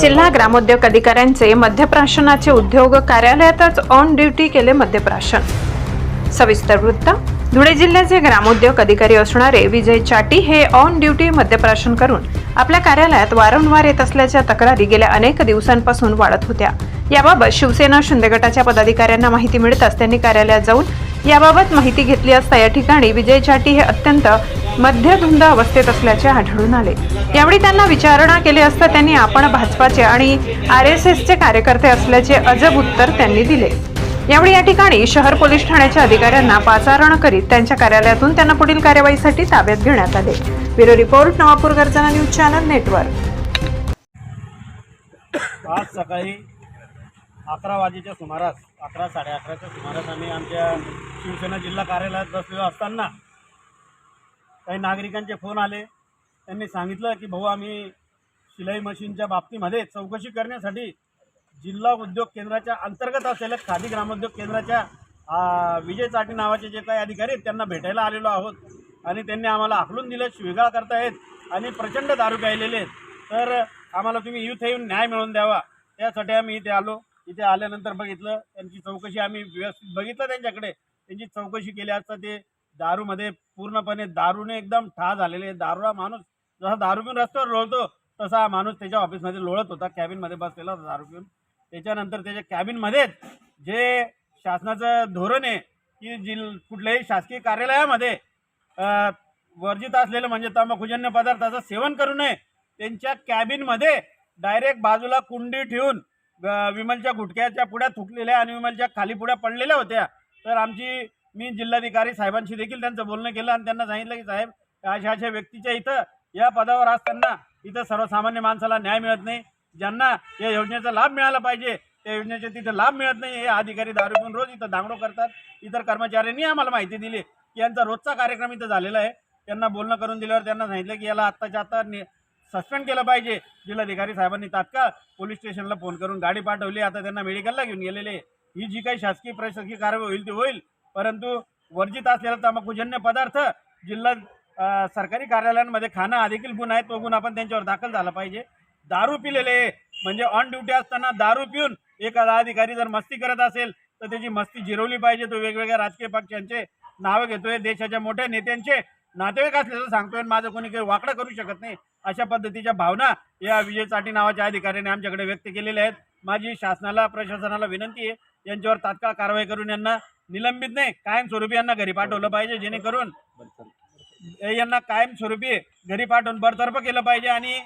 जिल्हा ग्रामोद्योग अधिकाऱ्यांचे मध्यप्राशनाचे उद्योग कार्यालयातच ऑन ड्युटी केले मध्यप्राशन सविस्तर वृत्त धुळे जिल्ह्याचे ग्रामोद्योग अधिकारी असणारे विजय चाटी हे ऑन ड्युटी मद्यप्राशन करून आपल्या कार्यालयात वारंवार येत असल्याच्या तक्रारी गेल्या अनेक दिवसांपासून वाढत होत्या. याबाबत शिवसेना शिंदे गटाच्या पदाधिकाऱ्यांना माहिती मिळताच त्यांनी कार्यालयात जाऊन याबाबत माहिती घेतली असता या ठिकाणी विजय चाटी हे अत्यंत मध्यधुंद अवस्थेत असल्याचे आढळून आले. यावेळी त्यांना विचारणा केली असता त्यांनी आपण भाजपाचे आणि आर एस एसचे कार्यकर्ते असल्याचे अजब उत्तर त्यांनी दिले. यावेळी या ठिकाणी शहर पोलीस ठाण्याच्या अधिकाऱ्यांना पाचारण करीत त्यांच्या कार्यालयातून त्यांना पुढील कार्यवाहीसाठी ताब्यात घेण्यात आले. ब्युरो रिपोर्ट नवापूर गर्जना न्यूज चॅनल नेटवर्क. आज सकाळी अकरा वाजेच्या सुमारास अकरा साडे अकराच्या सुमारास आम्ही आमच्या शिवसेना जिल्हा कार्यालयात बसलेलो असताना काही नागरिकांचे फोन आले. त्यांनी सांगितलं की भाऊ आम्ही शिलाई मशीनच्या बाबतीमध्ये चौकशी करण्यासाठी जिल्हा उद्योग केंद्राच्या अंतर्गत असलेल्या खादी ग्रामोद्योग केंद्राच्या विजय चाटी नावाचे जे काही अधिकारी आहेत त्यांना भेटायला आलेलो आहोत. आणि त्यांनी आम्हाला आखलून दिलं शिवेगाळ करतायत आणि प्रचंड दारू प्यायलेले आहेत. तर आम्हाला तुम्ही इथं येऊन न्याय मिळवून द्यावा. त्यासाठी आम्ही इथे आलो. इथे आल्यानंतर बघितलं त्यांची चौकशी आम्ही व्यवस्थित बघितलं त्यांच्याकडे. त्यांची चौकशी केली असता ते दारूमध्ये पूर्णपणे दारूने एकदम ठा झालेले दारूला माणूस जसा दारू पिऊन रस्त्यावर लोळतो तसा हा माणूस त्याच्या ऑफिसमध्ये लोळत होता. कॅबिनमध्ये बसलेला होता दारू पिऊन. त्याच्यानंतर त्याच्या कॅबिनमध्येच जे शासनाचं धोरण आहे की जिल कुठल्याही शासकीय कार्यालयामध्ये वर्जित असलेलं म्हणजे तंबाखूजन्य पदार्थाचं सेवन करू नये त्यांच्या कॅबिनमध्ये डायरेक्ट बाजूला कुंडी ठेवून विमलच्या गुटख्याच्या पुढ्या थुकलेल्या आणि विमलच्या खाली पुढ्या पडलेल्या होत्या. तर आमची मी जिल्हाधिकारी साहेबांशी देखील त्यांचं बोलणं केलं आणि त्यांना सांगितलं की साहेब अशा अशा व्यक्तीच्या इथं या पदावर असताना इथं सर्वसामान्य माणसाला न्याय मिळत नाही. ज्यांना या योजनेचा लाभ मिळाला पाहिजे त्या योजनेचे तिथं लाभ मिळत नाही. हे अधिकारी दारू पिऊन रोज इथं दांगडो करतात. इतर कर्मचाऱ्यांनी आम्हाला माहिती दिली. की यांचा रोजचा कार्यक्रम इथं झालेला आहे. त्यांना बोलणं करून दिल्यावर त्यांना सांगितलं की याला आत्ताच्या आत्ता नि सस्पेंड केलं पाहिजे. जिल्हाधिकारी साहेबांनी तात्काळ पोलीस स्टेशनला फोन करून गाडी पाठवली. आता त्यांना मेडिकलला घेऊन गेलेले ही जी काही शासकीय प्रशासकीय कारवाई होईल ती होईल. परंतु वर्जित असलेला तंबाखूजन्य पदार्थ जिल्हा सरकारी कार्यालयांमध्ये खाणं हा देखील गुन्हा आहे. तो गुन्हा आपण त्यांच्यावर दाखल झाला पाहिजे. दारू पिलेले म्हणजे ऑन ड्युटी असताना दारू पिऊन एखादा अधिकारी जर मस्ती करत असेल तर त्याची मस्ती जिरवली पाहिजे. तो वेगवेगळ्या राजकीय पक्षांचे नावं घेतोय. देशाच्या मोठ्या नेत्यांचे नातेवाईक असल्याचं सांगतोय. आणि माझं कोणी काही वाकडं करू शकत नाही. अशा पद्धतीच्या भावना या विजय चाटी नावाच्या अधिकाऱ्याने आमच्याकडे व्यक्त केलेल्या आहेत. माझी शासनाला प्रशासनाला विनंती आहे. यांच्यावर तात्काळ कारवाई करून यांना निलंबित नाही कायमस्वरूपी यांना घरी पाठवलं पाहिजे जेणेकरून यांना कायमस्वरूपी घरी पाठवून बरतर्फ केलं पाहिजे आणि